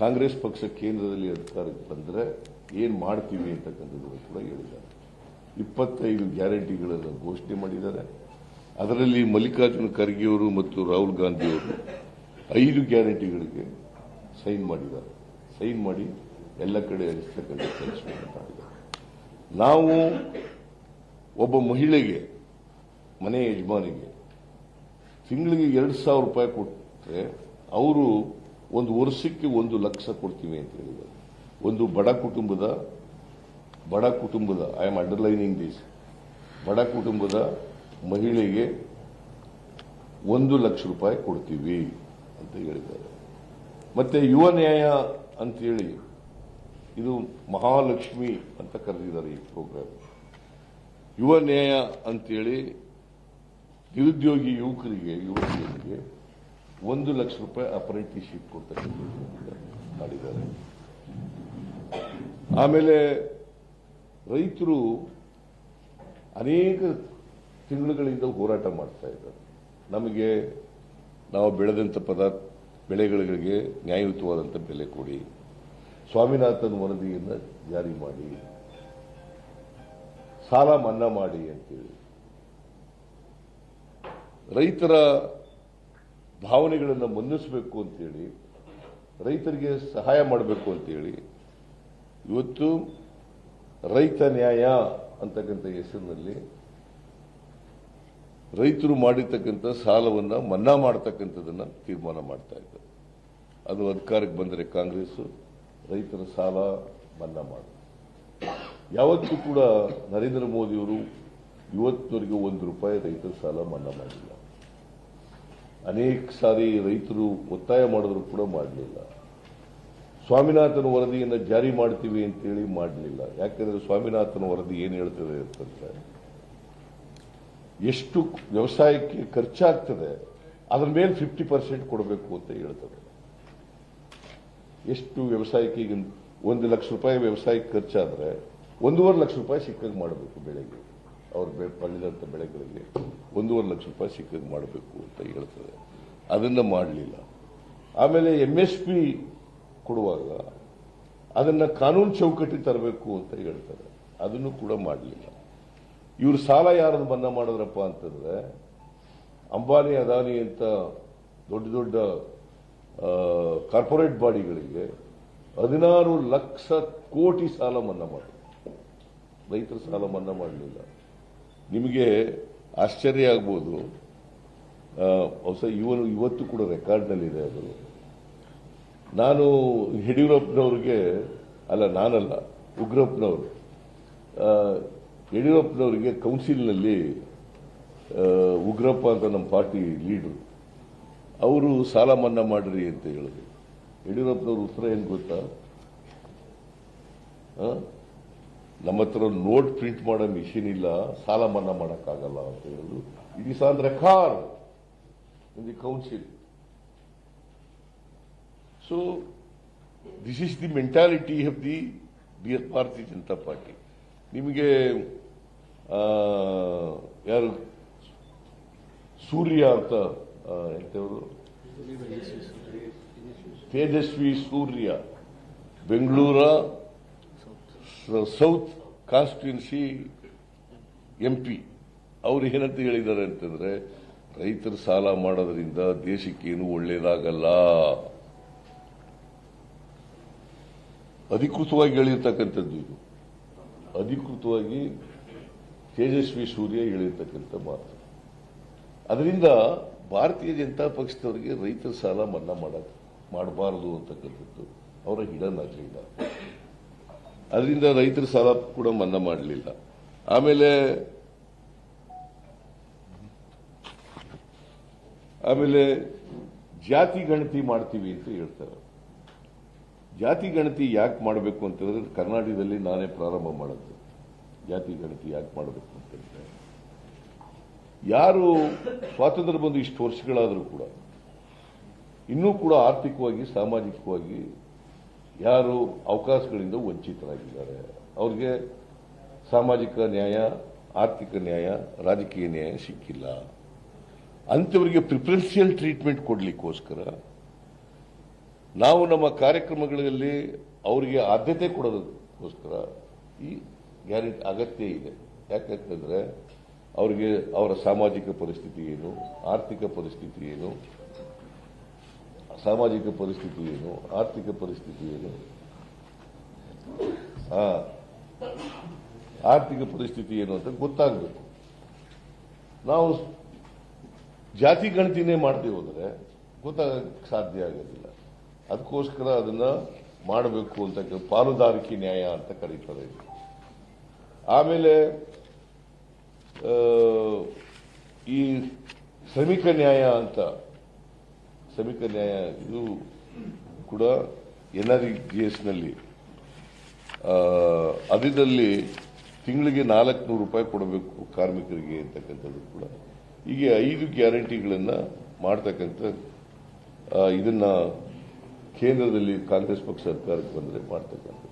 ಕಾಂಗ್ರೆಸ್ ಪಕ್ಷ ಕೇಂದ್ರದಲ್ಲಿ ಅಧಿಕಾರಕ್ಕೆ ಬಂದರೆ ಏನು ಮಾಡ್ತೀವಿ ಅಂತಕ್ಕಂಥದ್ದು ಕೂಡ ಹೇಳಿದ್ದಾರೆ. ಇಪ್ಪತ್ತೈದು ಗ್ಯಾರಂಟಿಗಳನ್ನು ಘೋಷಣೆ ಮಾಡಿದ್ದಾರೆ. ಅದರಲ್ಲಿ ಮಲ್ಲಿಕಾರ್ಜುನ ಖರ್ಗೆಯವರು ಮತ್ತು ರಾಹುಲ್ ಗಾಂಧಿಯವರು ಐದು ಗ್ಯಾರಂಟಿಗಳಿಗೆ ಸೈನ್ ಮಾಡಿದ್ದಾರೆ. ಸೈನ್ ಮಾಡಿ ಎಲ್ಲ ಕಡೆ ಹರಿಸ್ತಕ್ಕಂಥ ಮಾಡಿದ್ದಾರೆ. ನಾವು ಒಬ್ಬ ಮಹಿಳೆಗೆ, ಮನೆ ಯಜಮಾನಿಗೆ ತಿಂಗಳಿಗೆ ಎರಡು ಸಾವಿರ ರೂಪಾಯಿ ಕೊಟ್ಟರೆ ಅವರು ಒಂದು ವರ್ಷಕ್ಕೆ ಒಂದು ಲಕ್ಷ ಕೊಡ್ತೀವಿ ಅಂತ ಹೇಳಿದ್ದಾರೆ. ಒಂದು ಬಡ ಕುಟುಂಬದ ಬಡ ಕುಟುಂಬದ ಐ ಆಮ್ ಅಂಡರ್ಲೈನಿಂಗ್ ದಿಸ್ ಬಡ ಕುಟುಂಬದ ಮಹಿಳೆಗೆ ಒಂದು ಲಕ್ಷ ರೂಪಾಯಿ ಕೊಡ್ತೀವಿ ಅಂತ ಹೇಳಿದ್ದಾರೆ. ಮತ್ತೆ ಯುವ ನ್ಯಾಯ ಅಂತೇಳಿ ಇದು ಮಹಾಲಕ್ಷ್ಮಿ ಅಂತ ಕರೆದಿದ್ದಾರೆ ಈ ಪ್ರೋಗ್ರಾಮ್ ಯುವ ನ್ಯಾಯ ಅಂತೇಳಿ ನಿರುದ್ಯೋಗಿ ಯುವಕರಿಗೆ, ಯುವತಿಯರಿಗೆ ಒಂದು ಲಕ್ಷ ರೂಪಾಯಿ ಅಪ್ರೆಂಟಿಶಿಪ್ ಕೊಡ್ತಕ್ಕಂಥ ಮಾಡಿದ್ದಾರೆ. ಆಮೇಲೆ ರೈತರು ಅನೇಕ ತಿಂಗಳುಗಳಿಂದ ಹೋರಾಟ ಮಾಡ್ತಾ ಇದ್ದಾರೆ. ನಮಗೆ ನಾವು ಬೆಳೆದಂಥ ಪದಾರ್ಥ ಬೆಳೆಗಳಿಗೆ ನ್ಯಾಯಯುತವಾದಂಥ ಬೆಲೆ ಕೊಡಿ, ಸ್ವಾಮಿನಾಥನ್ ವರದಿಯನ್ನು ಜಾರಿ ಮಾಡಿ, ಸಾಲ ಮನ್ನಾ ಮಾಡಿ ಅಂತೇಳಿ. ರೈತರ ಭಾವನೆಗಳನ್ನು ಮನ್ನಿಸಬೇಕು ಅಂತೇಳಿ, ರೈತರಿಗೆ ಸಹಾಯ ಮಾಡಬೇಕು ಅಂತೇಳಿ, ಇವತ್ತು ರೈತ ನ್ಯಾಯ ಅಂತಕ್ಕಂಥ ಹೆಸರಿನಲ್ಲಿ ರೈತರು ಮಾಡಿರ್ತಕ್ಕಂಥ ಸಾಲವನ್ನು ಮನ್ನಾ ಮಾಡ್ತಕ್ಕಂಥದನ್ನು ತೀರ್ಮಾನ ಮಾಡ್ತಾ ಇದ್ದಾರೆ ಅದು ಅಧಿಕಾರಕ್ಕೆ ಬಂದರೆ ಕಾಂಗ್ರೆಸ್ ರೈತರ ಸಾಲ ಮನ್ನಾ ಮಾಡಿ. ಯಾವತ್ತೂ ಕೂಡ ನರೇಂದ್ರ ಮೋದಿಯವರು ಇವತ್ತಿನವರೆಗೆ ಒಂದು ರೂಪಾಯಿ ರೈತರ ಸಾಲ ಮನ್ನಾ ಮಾಡಿಲ್ಲ. ಅನೇಕ ಸಾರಿ ರೈತರು ಒತ್ತಾಯ ಮಾಡಿದ್ರು ಕೂಡ ಮಾಡಲಿಲ್ಲ. ಸ್ವಾಮಿನಾಥನ ವರದಿಯನ್ನು ಜಾರಿ ಮಾಡ್ತೀವಿ ಅಂತೇಳಿ ಮಾಡಲಿಲ್ಲ. ಯಾಕಂದ್ರೆ ಸ್ವಾಮಿನಾಥನ ವರದಿ ಏನು ಹೇಳ್ತದೆ ಅಂತಂದ್ರೆ, ಎಷ್ಟು ವ್ಯವಸಾಯಕ್ಕೆ ಖರ್ಚಾಗ್ತದೆ, ಅದ್ರ ಮೇಲೆ ಫಿಫ್ಟಿ ಪರ್ಸೆಂಟ್ ಕೊಡಬೇಕು ಅಂತ ಹೇಳ್ತದೆ. ಎಷ್ಟು ವ್ಯವಸಾಯಕ್ಕೆ ಈಗ ಒಂದು ಲಕ್ಷ ರೂಪಾಯಿ ವ್ಯವಸಾಯಕ್ಕೆ ಖರ್ಚಾದ್ರೆ ಒಂದೂವರೆ ಲಕ್ಷ ರೂಪಾಯಿ ಸಿಕ್ಕಂಗೆ ಮಾಡಬೇಕು ಬೆಳೆಗೆ. ಅವ್ರು ಬೆ ಬೆಳೆದಂಥ ಬೆಳೆಗಳಿಗೆ ಒಂದೂವರೆ ಲಕ್ಷ ರೂಪಾಯಿ ಸಿಕ್ಕಂಗೆ ಮಾಡಬೇಕು ಅಂತ ಹೇಳ್ತದೆ. ಅದನ್ನು ಮಾಡಲಿಲ್ಲ. ಆಮೇಲೆ ಎಂ ಎಸ್ ಪಿ ಕೊಡುವಾಗ ಅದನ್ನು ಕಾನೂನು ಚೌಕಟ್ಟಿಗೆ ತರಬೇಕು ಅಂತ ಹೇಳ್ತಾರೆ. ಅದನ್ನು ಕೂಡ ಮಾಡಲಿಲ್ಲ. ಇವರು ಸಾಲ ಯಾರನ್ನು ಮನ್ನಾ ಮಾಡಿದ್ರಪ್ಪ ಅಂತಂದ್ರೆ ಅಂಬಾನಿ, ಅದಾನಿ ಅಂತ ದೊಡ್ಡ ದೊಡ್ಡ ಕಾರ್ಪೊರೇಟ್ ಬಾಡಿಗಳಿಗೆ ಹದಿನಾರು ಲಕ್ಷ ಕೋಟಿ ಸಾಲ ಮನ್ನಾ ಮಾಡಿದ್ರು. ರೈತರ ಸಾಲ ಮನ್ನಾ ಮಾಡಲಿಲ್ಲ. ನಿಮಗೆ ಆಶ್ಚರ್ಯ ಆಗ್ಬೋದು. ಹೊಸ ಇವನು ಇವತ್ತು ಕೂಡ ರೆಕಾರ್ಡ್ನಲ್ಲಿದೆ ಅದು. ನಾನು ಯಡಿಯೂರಪ್ಪನವ್ರಿಗೆ, ಅಲ್ಲ, ನಾನಲ್ಲ, ಉಗ್ರಪ್ಪನವರು. ಯಡಿಯೂರಪ್ಪನವರಿಗೆ ಕೌನ್ಸಿಲ್ನಲ್ಲಿ ಉಗ್ರಪ್ಪ ಅಂತ ನಮ್ಮ ಪಾರ್ಟಿ ಲೀಡರ್. ಅವರು ಸಾಲ ಮನ್ನಾ ಮಾಡ್ರಿ ಅಂತ ಹೇಳಿದ್ರು. ಯಡಿಯೂರಪ್ಪನವ್ರ ಉತ್ತರ ಏನು ಗೊತ್ತಾ? ನಮ್ಮ ಹತ್ರ ನೋಟ್ ಪ್ರಿಂಟ್ ಮಾಡೋ ಮಿಷಿನ್ ಇಲ್ಲ, ಸಾಲ ಮನ್ನಾ ಮಾಡೋಕ್ಕಾಗಲ್ಲ ಅಂತ ಹೇಳೋದು it is on record in the council so this is the mentality of the B S Bharatiya Janata party ನಿಮಗೆ ಯಾರು, ಸೂರ್ಯ ಅಂತ ಹೇಳ್ತೇವರು? ತೇಜಸ್ವಿ ಸೂರ್ಯ. ಬೆಂಗಳೂರ ಸೌತ್ ಕಾನ್ಸ್ಟಿಟ್ಯೂನ್ಸಿ ಎಂಪಿ ಅವರು ಏನಂತ ಹೇಳಿದ್ದಾರೆ ಅಂತಂದ್ರೆ, ರೈತರು ಸಾಲ ಮಾಡೋದ್ರಿಂದ ದೇಶಕ್ಕೇನು ಒಳ್ಳೇದಾಗಲ್ಲ. ಅಧಿಕೃತವಾಗಿ ಹೇಳಿರ್ತಕ್ಕಂಥದ್ದು ಇದು. ಅಧಿಕೃತವಾಗಿ ತೇಜಸ್ವಿ ಸೂರ್ಯ ಹೇಳಿರ್ತಕ್ಕಂಥ ಮಾತು. ಅದರಿಂದ ಭಾರತೀಯ ಜನತಾ ಪಕ್ಷದವರಿಗೆ ರೈತರ ಸಾಲ ಮನ್ನಾ ಮಾಡಬಾರದು ಅಂತಕ್ಕಂಥದ್ದು ಅವರ ಹಿಡನ್ ಅದರಿಂದ ರೈತರ ಸಾಲ ಕೂಡ ಮನ್ನಾ ಮಾಡಲಿಲ್ಲ. ಆಮೇಲೆ ಆಮೇಲೆ ಜಾತಿ ಗಣತಿ ಮಾಡ್ತೀವಿ ಅಂತ ಹೇಳ್ತಾರೆ. ಜಾತಿ ಗಣತಿ ಯಾಕೆ ಮಾಡಬೇಕು ಅಂತಂದ್ರೆ ಕರ್ನಾಟಕದಲ್ಲಿ ನಾನೇ ಪ್ರಾರಂಭ ಮಾಡೋದು. ಜಾತಿ ಗಣತಿ ಯಾಕೆ ಮಾಡಬೇಕು ಅಂತಂದ್ರೆ ಯಾರು ಸ್ವಾತಂತ್ರ್ಯ ಬಂದು ಇಷ್ಟು ವರ್ಷಗಳಾದರೂ ಕೂಡ ಇನ್ನೂ ಕೂಡ ಆರ್ಥಿಕವಾಗಿ, ಸಾಮಾಜಿಕವಾಗಿ ಯಾರು ಅವಕಾಶಗಳಿಂದ ವಂಚಿತರಾಗಿದ್ದಾರೆ. ಅವ್ರಿಗೆ ಸಾಮಾಜಿಕ ನ್ಯಾಯ, ಆರ್ಥಿಕ ನ್ಯಾಯ, ರಾಜಕೀಯ ನ್ಯಾಯ ಸಿಕ್ಕಿಲ್ಲ. ಅಂಥವರಿಗೆ ಪ್ರಿಫರೆನ್ಷಿಯಲ್ ಟ್ರೀಟ್ಮೆಂಟ್ ಕೊಡಲಿಕ್ಕೋಸ್ಕರ ನಾವು ನಮ್ಮ ಕಾರ್ಯಕ್ರಮಗಳಲ್ಲಿ ಅವರಿಗೆ ಆದ್ಯತೆ ಕೊಡೋದಕ್ಕೋಸ್ಕರ ಈ ಗ್ಯಾರಂಟಿ ಅಗತ್ಯ ಇದೆ. ಯಾಕಂತಂದರೆ ಅವರಿಗೆ ಅವರ ಸಾಮಾಜಿಕ ಪರಿಸ್ಥಿತಿ ಏನು, ಆರ್ಥಿಕ ಪರಿಸ್ಥಿತಿ ಏನು ಸಾಮಾಜಿಕ ಪರಿಸ್ಥಿತಿ ಏನು? ಆರ್ಥಿಕ ಪರಿಸ್ಥಿತಿ ಏನು? ಆ, ಆರ್ಥಿಕ ಪರಿಸ್ಥಿತಿ ಏನು ಅಂತ ಗೊತ್ತಾಗಬೇಕು. ನಾವು ಜಾತಿ ಗಣತಿನೇ ಮಾಡದೆ ಹೋದರೆ ಗೊತ್ತಾಗಕ್ಕೆ ಸಾಧ್ಯ ಆಗೋದಿಲ್ಲ. ಅದಕ್ಕೋಸ್ಕರ ಅದನ್ನ ಮಾಡಬೇಕು ಅಂತ ಪಾಲುದಾರಿಕೆ ನ್ಯಾಯ ಅಂತ ಕರೀತಾರೆ. ಆಮೇಲೆ ಈ ಶ್ರಮಿಕ ನ್ಯಾಯ ಅಂತ ಶ್ರಮಿಕ ನ್ಯಾಯ ಇದು ಕೂಡ ಎನ್ ಆರ್ ಜಿ ಎಸ್ನಲ್ಲಿ ಅದರಲ್ಲಿ ತಿಂಗಳಿಗೆ ನಾಲ್ಕುನೂರು ರೂಪಾಯಿ ಕೊಡಬೇಕು ಕಾರ್ಮಿಕರಿಗೆ ಅಂತಕ್ಕಂಥದ್ದು ಕೂಡ. ಹೀಗೆ ಐದು ಗ್ಯಾರಂಟಿಗಳನ್ನು ಮಾಡ್ತಕ್ಕಂಥ ಇದನ್ನ ಕೇಂದ್ರದಲ್ಲಿ ಕಾಂಗ್ರೆಸ್ ಪಕ್ಷ ಸರ್ಕಾರಕ್ಕೆ ಬಂದರೆ ಮಾಡ್ತಕ್ಕಂಥ